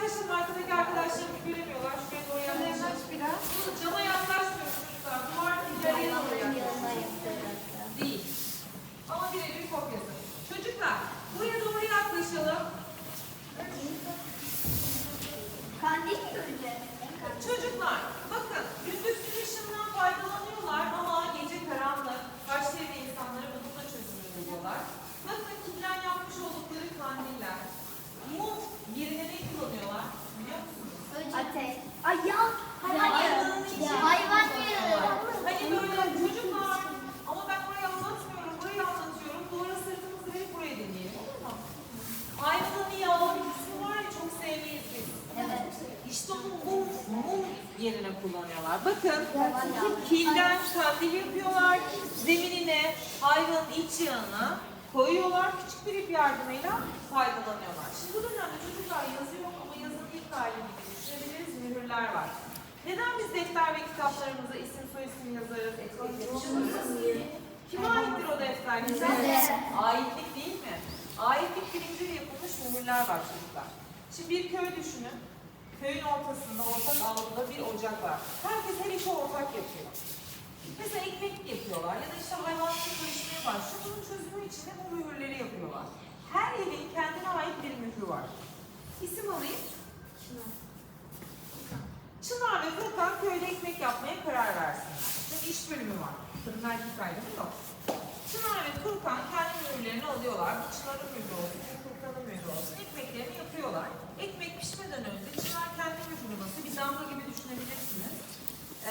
yaklaşın arkadaki arkadaşlarım göremiyorlar. Şuraya doğru yaklaşın. biraz. Bunu cama yaklaşmıyoruz çocuklar. Duvar ileriye doğru yaklaşın. Değil. Ama birebir kopyası. Çocuklar buraya doğru yaklaşalım. Kandil mi göreceğiz? Çocuklar bakın gündüz gün ışığından faydalanıyorlar ama gece karanlık. Kaç evde insanları bununla çözüm uyguluyorlar. Bakın kimden yapmış oldukları kandiller. Mum yerine ne kullanıyorlar biliyor musunuz? Ateş. Ay ya. Hayvan Hayvan yağı. yağı. Hayvan yağı. Hani böyle çocuklar ama ben burayı anlatmıyorum, burayı anlatıyorum. Duvara sırtımızı verip buraya deneyelim olur mu? Hayvanın yağı ismi var ya çok sevmeyiz biz. Evet. İşte onu mum, mum yerine kullanıyorlar. Bakın kilden kandil yapıyorlar. Zeminine hayvanın iç yağını koyuyorlar. Küçük bir ip yardımıyla faydalanıyorlar. Şimdi bu dönemde çocuklar yazı yok ama yazının ilk hali gibi düşünebiliriz. Mühürler var. Neden biz defter ve kitaplarımıza isim soyisim yazarız, etiket yapıştırırız? Kime aittir o defter? Bize. Aitlik değil mi? Aitlik bilinciyle yapılmış mühürler var çocuklar. Şimdi bir köy düşünün. Köyün ortasında, ortak avluda bir ocak var. Herkes her işi ortak yapıyor. Mesela ekmek yapıyorlar ya da işte hayvancılık karışmaya başlıyor. Bunun çözümü için de bu mühürleri yapıyorlar. Her evin kendine ait bir mührü var. İsim alayım. Çınar ve Furkan köyde ekmek yapmaya karar versin. Çünkü iş bölümü var. Kadın erkek ayrımı yok. Çınar ve Furkan kendi mühürlerini alıyorlar. Bu Çınar'ın mührü olsun, Furkan'ın mührü olsun. Ekmeklerini yapıyorlar. Ekmek pişmeden önce Çınar kendi basıyor. Bir damga gibi düşünebilirsiniz. Ee,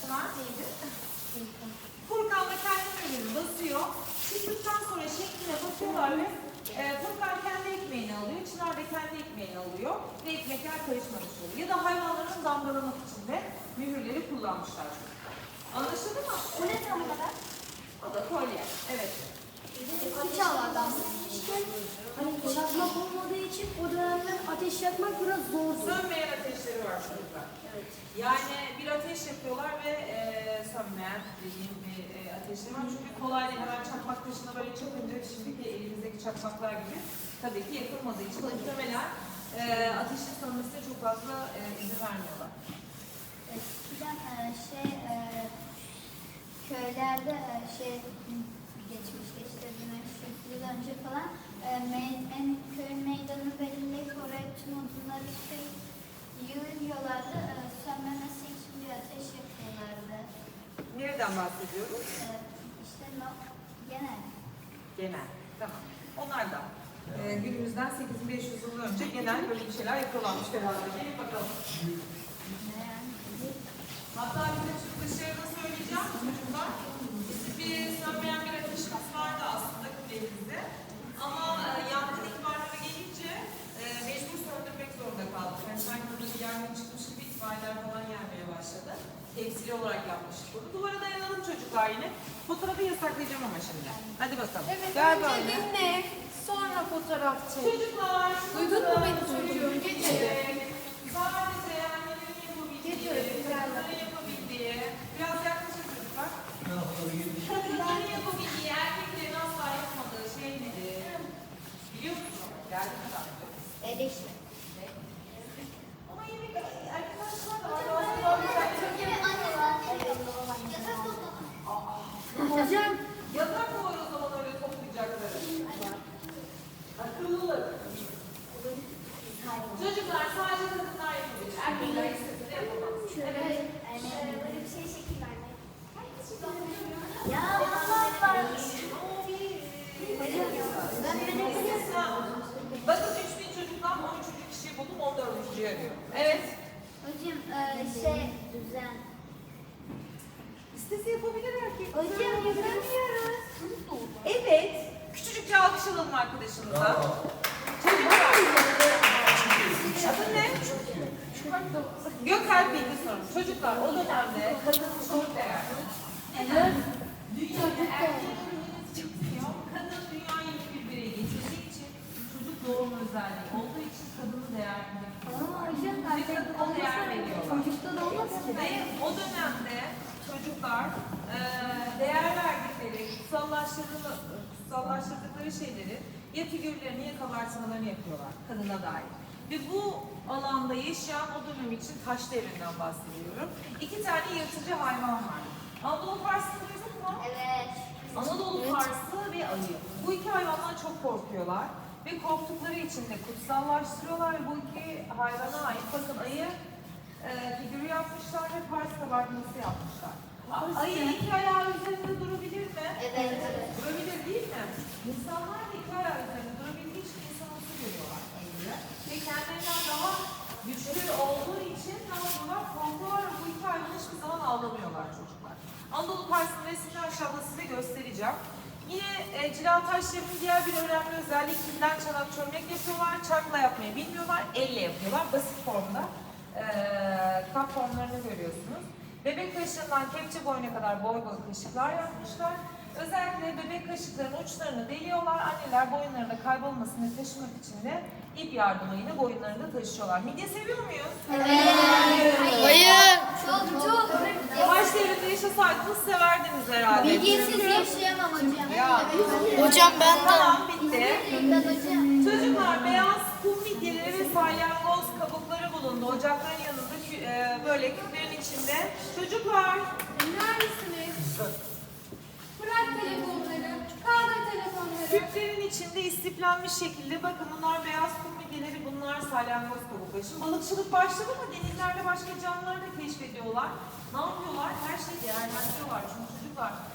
Çınar neydi? Furkan da kendi mührünü basıyor. Çıktıktan sonra şekline bakıyorlar ve e, Furkan kendi ekmeğini alıyor, Çınar da kendi ekmeğini alıyor ve ekmekler karışmamış oluyor. Ya da hayvanların damgalamak için de mühürleri kullanmışlar. Anlaşıldı mı? O ne tam kadar? O da kolye. Evet. Havadan. İşte hani çakmak olmadığı için o dönemler ateş yakmak biraz zor. Sönmeyen ateşleri var çocuklar. Evet. Yani bir ateş yapıyorlar ve e, sönmeyen dediğim bir e, ateşleri var. Çünkü kolay değil hemen çakmak taşına böyle çakınca şimdiki elimizdeki çakmaklar gibi tabii ki yakılmadığı için muhtemelen e, ateşin sönmesine çok fazla e, izin vermiyorlar. Eskiden e, şey e, köylerde e, şey geçmişte işte bir yıl önce falan e, me- en köy meydanı belirleyip oraya tüm odunları işte yığıyorlardı. E, sönmemesi için bir ateş yapıyorlardı. Nereden bahsediyoruz? E, işte genel. Genel. Tamam. Onlar da e, günümüzden 8500 yıl önce genel böyle bir şeyler yapıyorlarmış herhalde. Gelin bakalım. Ne yani? Hatta bir itfaiyeler falan gelmeye başladı. Temsili olarak yapmıştık bunu. Duvara dayanalım çocuklar yine. Fotoğrafı yasaklayacağım ama şimdi. Hadi bakalım. Evet, Gel önce böyle. dinle, sonra fotoğraf çek. Çocuklar, Duydun mu beni çocuğum? Geçelim. Sadece annelerin yapabildiği, kızların yapabildiği, biraz yaklaşın çocuklar. Kadınların yapabildiği, erkeklerin asla yapmadığı şey nedir? Biliyor musun? Geldi önce? Eleştir. Ama yemek arkadaşlar da var. Aslında güzel. Hocam. Yatak mı var o zaman öyle toplayacakları? Akıllılar. Çocuklar sadece kadınlar yapabilir. Erkekler de yapamaz. Evet. Ya Allah var. Bakın 3000 çocuktan 13. kişiyi buldum 14. arıyor. Evet. Hocam e, şey düzen. İstese yapabilir erkek. Hocam yapamıyoruz. Evet. Küçücükçe alkış alalım arkadaşımıza. Çocuklar. Adın ne? Gökalp Bilgi sorun. Çocuklar o dönemde kadın çok değerli. Neden? Dünyada erkeklerin çıkmıyor. Kadın dünyayı bir birey getirdiği için çocuk doğum özelliği olduğu için kadını değerli. Ve kadına değer veriyorlar. çocukta da olmaz ki. Ve o dönemde çocuklar e, değer verdikleri, kutsallaştırdıkları, şeyleri ya figürlerini ya kabartmalarını yapıyorlar kadına dair. Ve bu alanda yaşayan o dönem için taş devrinden bahsediyorum. İki tane yırtıcı hayvan var. Anadolu Parsı'nı duydun mu? Evet. Anadolu Parsı ve ayı. Bu iki hayvandan çok korkuyorlar. Ve korktukları için de kutsallaştırıyorlar ve bu iki hayvana ait. Bakın ayı e, figürü yapmışlar ve Pars kabartması yapmışlar. A- Ayı iki ayağı üzerinde durabilir mi? Evet. Durabilir değil mi? İnsanlar da iki ayağı üzerinde durabildiği için insanımsı görüyorlar ayıyı. Ve kendilerinden daha güçlü olduğu için ne yapıyorlar? Korkuyorlar ve bu iki hayvanı hiçbir zaman avlamıyorlar çocuklar. Anadolu Parsı'nın resmini aşağıda size göstereceğim. Yine e, cila taşlarının diğer bir önemli özelliği kilden çanak çömlek yapıyorlar. Çarkla yapmayı bilmiyorlar, elle yapıyorlar. Basit formda. E, kap formlarını görüyorsunuz. Bebek kaşığından kepçe boyuna kadar boy boy kaşıklar yapmışlar. Özellikle bebek kaşıklarının uçlarını deliyorlar. Anneler boyunlarında kaybolmasını taşımak için de ip yardımıyla boyunlarında taşıyorlar. Midye seviyor muyuz? Hayır. Çok çok. Baş devrinde yaşasaydınız severdiniz herhalde. Midyesiz yaşayamam hocam. Hocam ben Tamam bitti. Ben hocam. Çocuklar beyaz bulundu. Ocakların yanında e, böyle küplerin içinde. Çocuklar Neredesiniz? Bırak telefonları. Kaldır telefonları. küplerin içinde istiflenmiş şekilde bakın bunlar beyaz kum midyeleri bunlar salyangoz kabukları. Şimdi balıkçılık başladı mı denizlerde başka canlıları da keşfediyorlar. Ne yapıyorlar? Her şeyi değerlendiriyorlar. Çünkü çocuklar